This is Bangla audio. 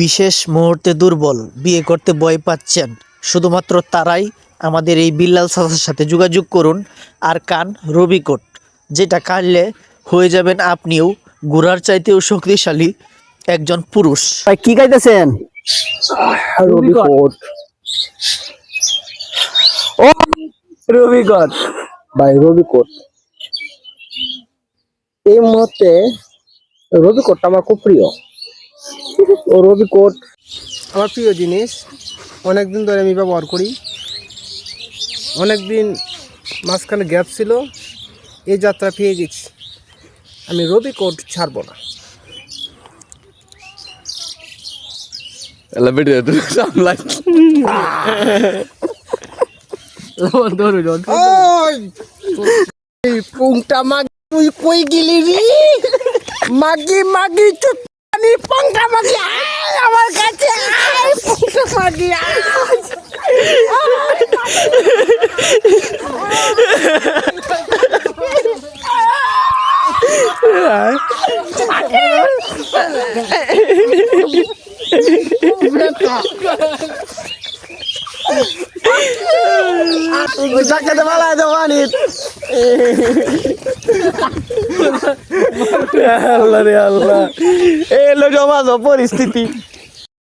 বিশেষ মুহূর্তে দুর্বল বিয়ে করতে ভয় পাচ্ছেন। শুধুমাত্র তারাই আমাদের এই বিল্লাল চাচার সাথে যোগাযোগ করুন আর কান রবিকোট যেটা কাটলে হয়ে যাবেন আপনিও ঘোড়ার চাইতেও শক্তিশালী একজন পুরুষ। ভাই কি গাইতেছেন? রবিকট ও রবিকট ভাই রবিকট এই মুহূর্তে রবিকটটা আমার খুব প্রিয়। ও রবি কোট আমার প্রিয় জিনিস অনেক দিন ধরে আমি ব্যবহার করি। অনেক দিন মাঝখানে গ্যাপ ছিল এই যাত্রা পেয়ে গেছি। আমি রবি কোট ছাড়বো না। পুংটা মাগি তুই কই গেলি রে? মাগি মাগি চুটানি পুংটা মাগি আয় আমার কাছে আয় মালা দেওয়ানি আল্লাহ রে আল্লাহ। এলো জমা পরিস্থিতি।